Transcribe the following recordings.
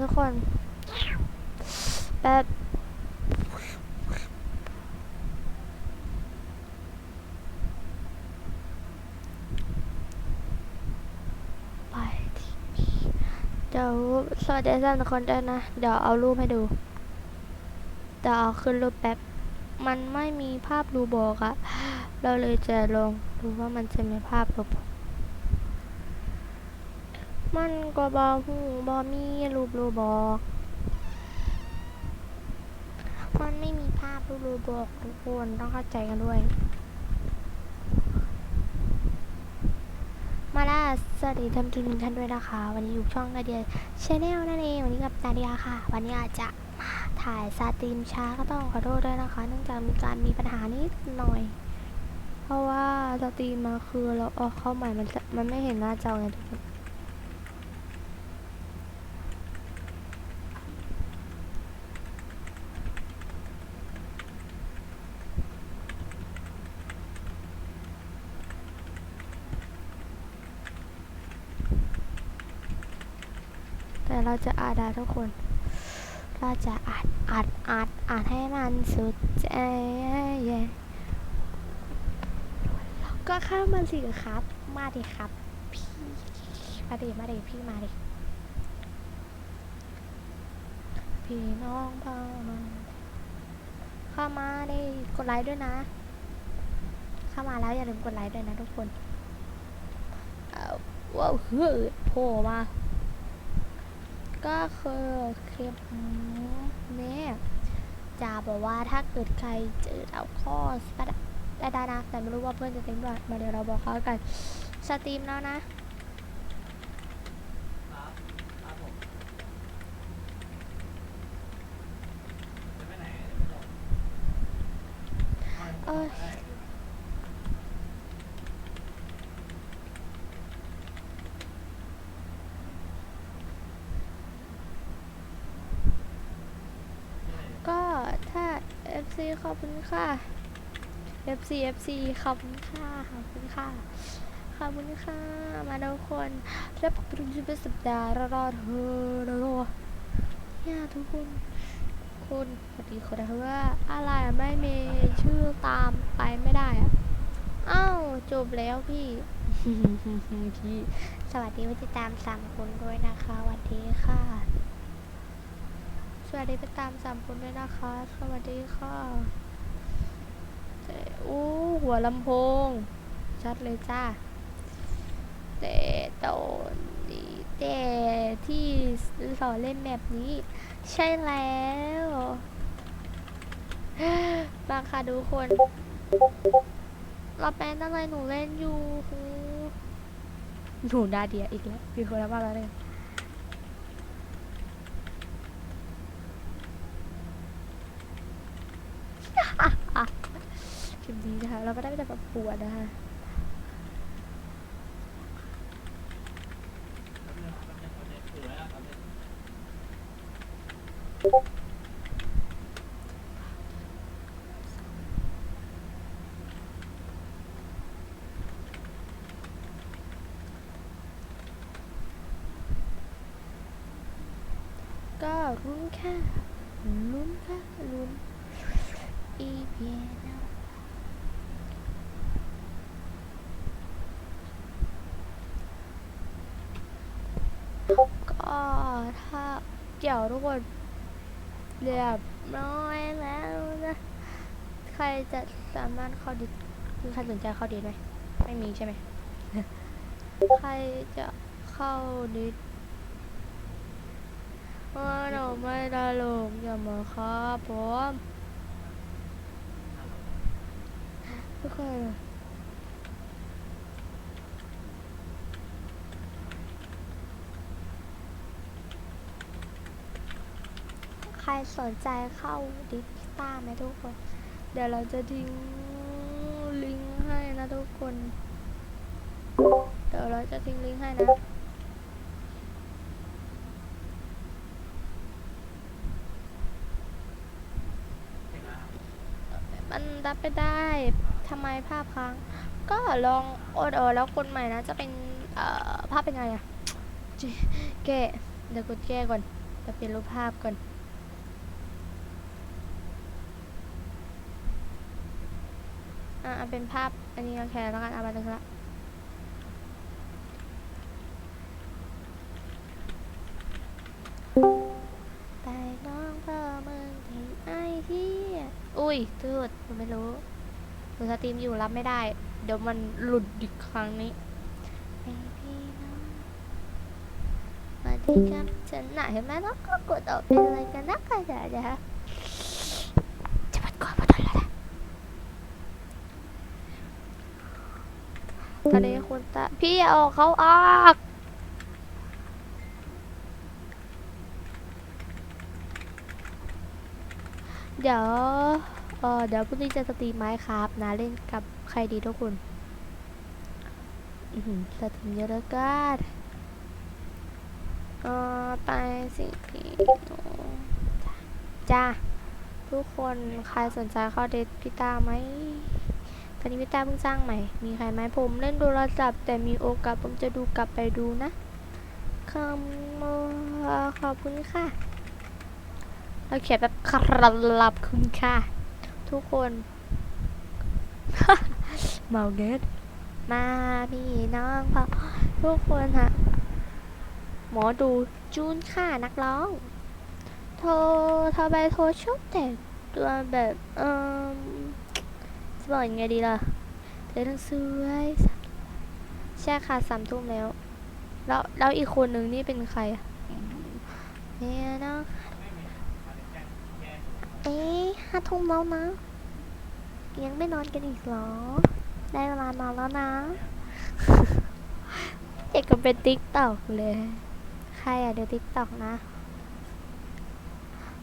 ทุกคนแป๊บไปทีพีเดี๋ยวสวัสดีท่านทุกคนด้วยนะ เดี๋ยวเอารูปให้ดู เดี๋ยวเอาขึ้นรูปแป๊บ มันไม่มีภาพรูบอกอะเราเลยจะลองดูว่ามันจะมีภาพรูบอก มันก็บอหูบอมีรูปรูบอกมันไม่มีภาพรูปรูบอกทุกคนต้องเข้าใจกันด้วย มาล่าสวัสดีท่านทุกท่านด้วยนะคะ วันนี้อยู่ช่องนาเดียชาแนลนั่นเองวันนี้กับนาเดียค่ะ วันนี้อาจจะมาถ่ายสตรีมช้าก็ต้องขอโทษด้วยนะคะ เนื่องจากมีการมีปัญหานิดหน่อย เพราะว่าสตรีมมาคือเราออกเข้าใหม่มันจะมันไม่เห็นหน้าจอไงทุกคน เราจะอ่านด้ทุกคน เราจะอ่านอ่านอ่านอ่านให้มันสุดใจก็เข้ามาสิครับ มาดิครับ พี่ มาดิมาดิพี่มาดิ พี่น้องพ่อมาเข้ามาดิกดไลค์ด้วยนะ เข้ามาแล้วอย่าลืมกดไลค์ด้วยนะทุกคนว้าวเฮ้ยโผล่มา ก็คือคลิปนี้จะบอกว่าถ้าเกิดใครเจอเอาข้อก็ได้ได้นะแต่ไม่รู้ว่าเพื่อนจะเต็มด้วยมาเดี๋ยวเราบอกเขากันสตรีมแล้วนะเอ้ยก็ถ้า FC ขอบคุณค่ะ FC FC ขอบคุณค่ะ ขอบคุณค่ะ ขอบคุณค่ะ มาทุกคนแล้วผมเป็นจะเป็นสัปดาห์รอดเธอรอเนี่ยทุกคน คุณสวัสดีคนนะว่าอะไรไม่มีชื่อตามไปไม่ได้อะอ้าวจบแล้วพี่พี่ สวัสดีผู้ติดตามสามคนด้วยนะคะสวัสดีค่ะ สวัสดีไปตามสามคนด้วยนะคะ สวัสดีค่ะเจ๊อู้หัวลำโพง ชัดเลยจ้าแต่ตอนนี้แต่ที่สอนเล่นแบบนี้ ใช่แล้วบางค่ะดูคน เราเป็นอะไรหนูเล่นอยู่หนูดาเดียอีกแล้วมีคนล้วมาแล้วเลยค ลิปนี้นะคะ เราก็ได้แต่ประปวดนะคะก็รุ้นค่ะลุ้นค่ะลุ้นอีเพียโน ก็ถ้าเดี๋ยวทุกคนเรียบร้อยแล้วนะใครจะสามารถเข้าดิใครสนใจเข้าดิไหมไม่มีใช่ไหมใครจะเข้าดิว่าเราไม่ได้ลงอย่ามาครับผมทุกคน รสนใจเข้าดิสต้าไหมทุกคน เดี๋ยวเราจะทิ้งลิงก์ให้นะทุกคน เดี๋ยวเราจะทิ้งลิงก์ให้นะมันรับไปได้ทำไมภาพค้าง ก็ลองโอดเออแล้วคนใหม่นะจะเป็นเอ่อภาพเป็นไงอะจิแก้เดี๋ยวกดแก้ก่อนจะเปลี่ยนรูปภาพก่อน อะเอาเป็นภาพอันนี้โอเคแล้วกันเอามาตึงละไปน้องพ่อเมืองถึงไอ้ที่อุ้ยตืดผมไม่รู้หนูสตรีมอยู่รับไม่ได้ เดี๋ยวมันหลุดอีกครั้งนี้ไอ้พี่น้องสวัสดีครับฉันไหนะเห็นไหมน้องก็กดออกเป็นอะไรกันนักกันจะจะจะมันก่อนมาทนแล้วนะ ตอนนี้คุณตาพี่อย่าออกเขาออกเดี๋ยวเออเดี๋ยวพรุ่งนี้จะสตรีมไม้ครับนะเล่นกับใครดีทุกคนอือหือสตรีมเยอะเหลือเกินเออไปสิพี่หนูจ้าทุกคนใครสนใจเข้าเดทพี่ตาไหม ตอนนี้พี่ตาเพิ่งสร้างใหม่ มีใครไหมผมเล่นโทรศัพท์ แต่มีโอกาสผมจะดูกลับไปดูนะคำขอบคุณค่ะเราเขียนแบบครับคุณค่ะ ทุกคนเมาเกตมาพี่น้องพอทุกคนฮะหมอดูจูนค่ะนักร้อง โทรทรไปโทรชุบแต่ตัวแบบเออ บอกยังไงดีล่ะ เธอทั้งสวยใช่ค่ะสามทุ่มแล้ว แล้วแล้วอีกคนหนึ่งนี่เป็นใครเนี่ยนะเอ๊ะห้าทุ่มแล้วนะยังไม่นอนกันอีกเหรอ ได้เวลานอนแล้วนะเด็กก็เป็นติ๊กตอกเลย ใครอะเดี๋ยวติ๊กตอกนะ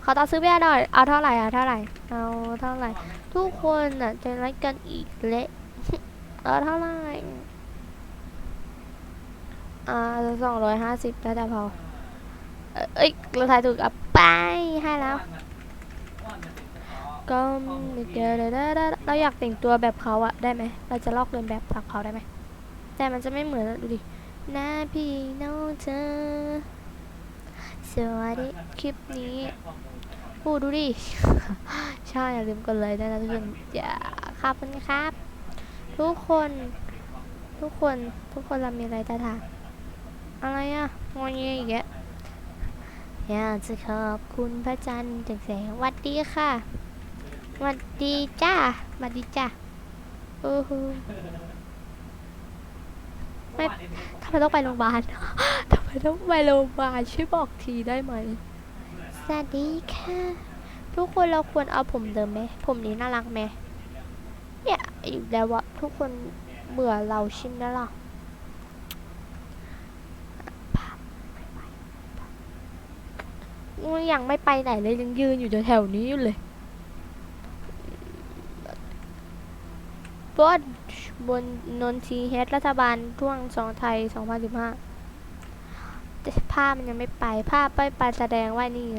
ขอต่อซื้อเบียร์หน่อย เอาเท่าไหร่เอาเท่าไหร่ เอาเท่าไหร่ ทุกคนอะจะรักกันอีกเละเออเท่าไหร่ อ่าสองร้อยห้าสิบแล้วแต่พอ เอ้ยเราทายถูกอะไปให้แล้วก็มีเจอได้ได้เราอยากแต่งตัวแบบเขาอะได้ไหม เราจะลอกเลียนแบบจากเขาได้ไหม แต่มันจะไม่เหมือนอะดูดิหน้าพี่น้องเธอสวัสดีคลิปนี้ พูดดูดิ ใช่อย่าลืมกดเลยด้วยนะทุกคนอย่าขอบคุณครับ ทุกคน ทุกคนทุกคนเรามีอะไรจะถามอะไรอะงอเงี้ยอีกแล้วอยากจะขอบคุณพระจันทร์จากแสงวัดดีค่ะวัดดีจ้าวัดดีจ้าโอ้โหไม่ทำไมต้องไปโรงพยาบาลทำไมต้องไปโรงพยาบาลช่วยบอกทีได้ไหม สวัสดีค่ะ ทุกคนเราควรเอาผมเดิมไหม ผมนี้น่ารักไหมเนี่ยอยู่แล้วอะทุกคนเบื่อเราชิมแล้วล่ะยังไม่ไปไหนเลยยังยืนอยู่แถวๆนี้อยู่เลยบนบนนนทีเฮดรัฐบาลท่วงสองไทย 2015 ภาพมันยังไม่ไป ภาพไปไปแสดงว่านี่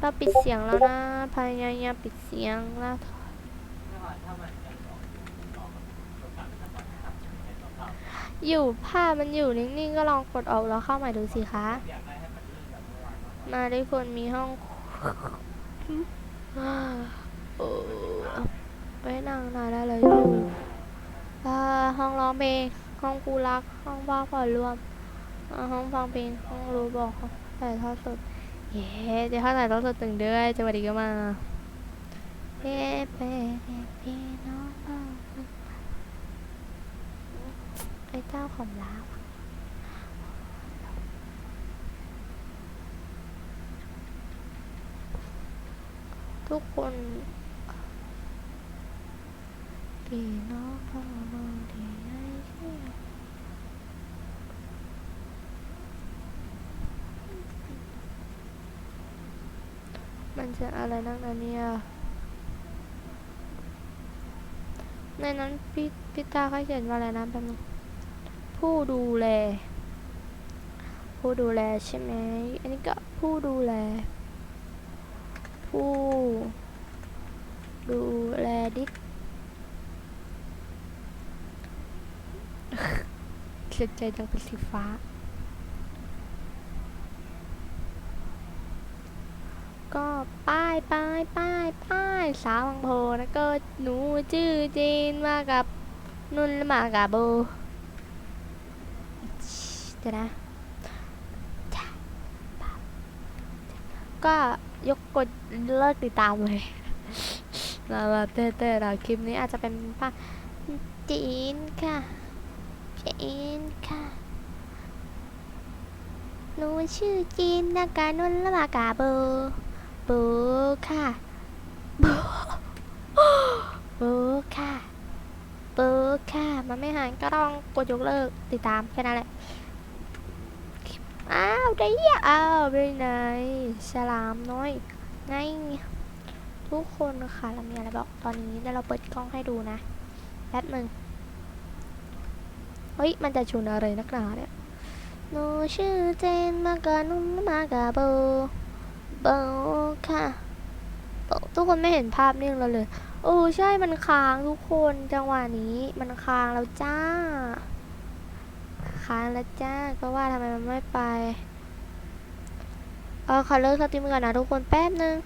เราปิดเสียงแล้วนะพยายามปิดเสียงแล้วอยู่ภาพมันอยู่นิ่งๆก็ลองกดออกแล้วเข้าใหม่ดูสิคะ มาด้วยคนมีห้องอไว้นั่งนานได้เลยห้องร้องเพลงห้องกูรัก ห้องพักผ่อนรวม ห้องฟังเพลงห้องรู้บอกห้องถ่ายทอดสดเย้เดี๋ยวถ้าถ่ายทอดสดตึงเดือยจังหวัดดีก็มาเย้เป็นพี่น้องไอ้เจ้าของร้าทุกคนพี่น้องพ่อมองที่ไอ้เชี่ยมัน จะอะไรนักนะเนี่ยในนั้นพี่พี่ตาเขาเขียนว่าอะไรนะแป๊บนึงผู้ดูแล ผู้ดูแลใช่ไหมอันนี้ก็ผู้ดูแล ผู้ ดูแลดิเสียใจจังเป็นสีฟ้า ป้ายป้ายป้ายป้ายสาวบางโพนะก็หนูชื่อจีนมากับนุ่นและมากับโบเดี๋ยวนะ ก็ยกกดเลิกติดตามเลยเราเราเต้เต้เราคลิปนี้อาจจะเป็นป้าจีนค่ะ จีนค่ะหนูชื่อจีนนากานนท์ละมากาเบอร์ บอร์ค่ะเบอร์เบอร์ค่ะเบอร์ค่ะ มันไม่หายก็ต้องกดยกเลิกติดตามแค่นั้นแหละ อ้าวได้ยะอ้าวไปไหนฉลามน้อยไงทุกคนค่ะ เรามีอะไรบอกตอนนี้เดี๋ยวเราเปิดกล้องให้ดูนะ แป๊บหนึ่งเฮ้ย มันจะชนอะไรนักหนาเนี่ยหนูชื่อเจนมากานุ่มมากาโบ เบค่ะโบทุกคนไม่เห็นภาพนิ่งเราเลยโอ้ใช่มันค้างทุกคนจังหวะนี้มันค้างแล้วจ้า ค้างแล้วจ้าก็ว่าทำไมมันไม่ไปเออขอเลิกสตรีมก่อนนะทุกคนแป๊บนึง